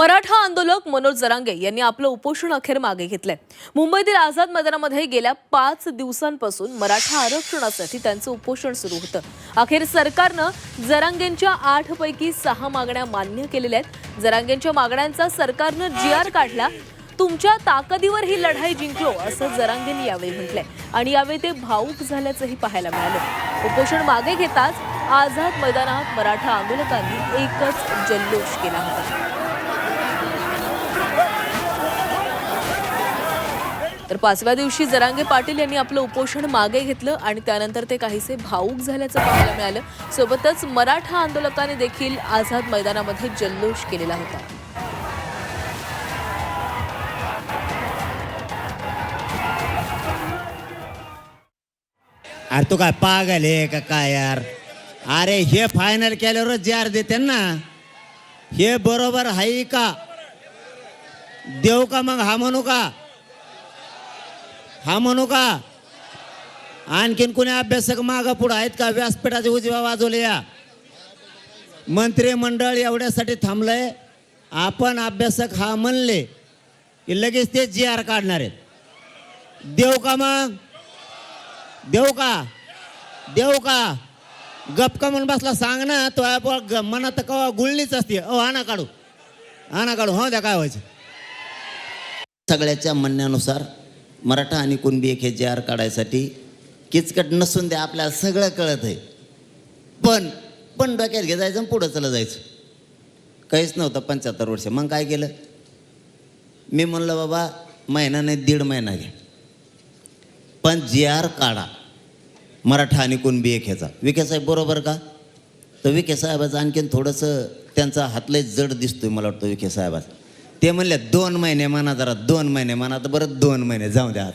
मराठा आंदोलक मनोज जरांगे यांनी आपलं उपोषण अखेर मागे घेतलंय. मुंबईतील आझाद मैदानामध्ये गेल्या पाच दिवसांपासून मराठा आरक्षणासाठी त्यांचं उपोषण सुरू होतं. अखेर सरकारनं जरांगेंच्या आठ पैकी सहा मागण्या मान्य केलेल्या आहेत. जरांगेंच्या मागण्यांचा सरकारनं जी आर काढला. तुमच्या ताकदीवर ही लढाई जिंकलो असं जरांगेंनी यावेळी म्हटलंय. आणि यावेळी ते भाऊक झाल्याचंही पाहायला मिळालं. उपोषण मागे घेताच आझाद मैदानात मराठा आंदोलकांनी एकच जल्लोष केला होता. तर पाचव्या दिवशी जरांगे पाटील यांनी आपलं उपोषण मागे घेतलं आणि त्यानंतर ते काहीसे भाऊक झाल्याचं पाहायला मिळालं. सोबतच मराठा आंदोलकांनी देखील आझाद मैदानामध्ये जल्लोष केलेला होता. अरे तू काय पागल आहे का काय यार? अरे हे फायनल केल्यावरच जे आर देते ना. हे बरोबर आहे का? देऊ का मग हा म्हणू का? हा म्हणू का? आणखीन कोणी अभ्यासक मागं पुढं आहेत का? व्यासपीठाचे उजव्या वाजवले या. मंत्रिमंडळ एवढ्यासाठी थांबलंय. आपण अभ्यासक हा म्हणले की लगेच ते जी आर काढणार आहेत. देऊ का मग? देऊ का? देऊ का? गपका म्हणून बसला? सांग ना तो आपण ग- मनात कवा गुळणीच असते. अहो आणा काढू. आणा काढू. हो द्या काय व्हायचं? सगळ्याच्या म्हणण्यानुसार मराठा आणि कुणबी एक हे जे आर काढायसाठी किचकट नसून द्या आपल्याला सगळं कळत आहे. पण पण डोक्यात घे जायचं आणि पुढं चला जायचं. काहीच नव्हतं पंच्याहत्तर वर्ष. मग काय केलं? मी म्हणलं बाबा महिना नाही दीड महिना घ्या. पण जी आर काढा. मराठा आणि कुणबी एक ह्याचा. विखे साहेब बरोबर का? तर विखे साहेबाचं आणखीन थोडंसं त्यांचा हातलाही जड दिसतोय मला वाटतं विखे साहेबाचा. ते म्हणले दोन महिने म्हणा जरा दोन महिने म्हणा तर बरं दोन महिने जाऊ द्या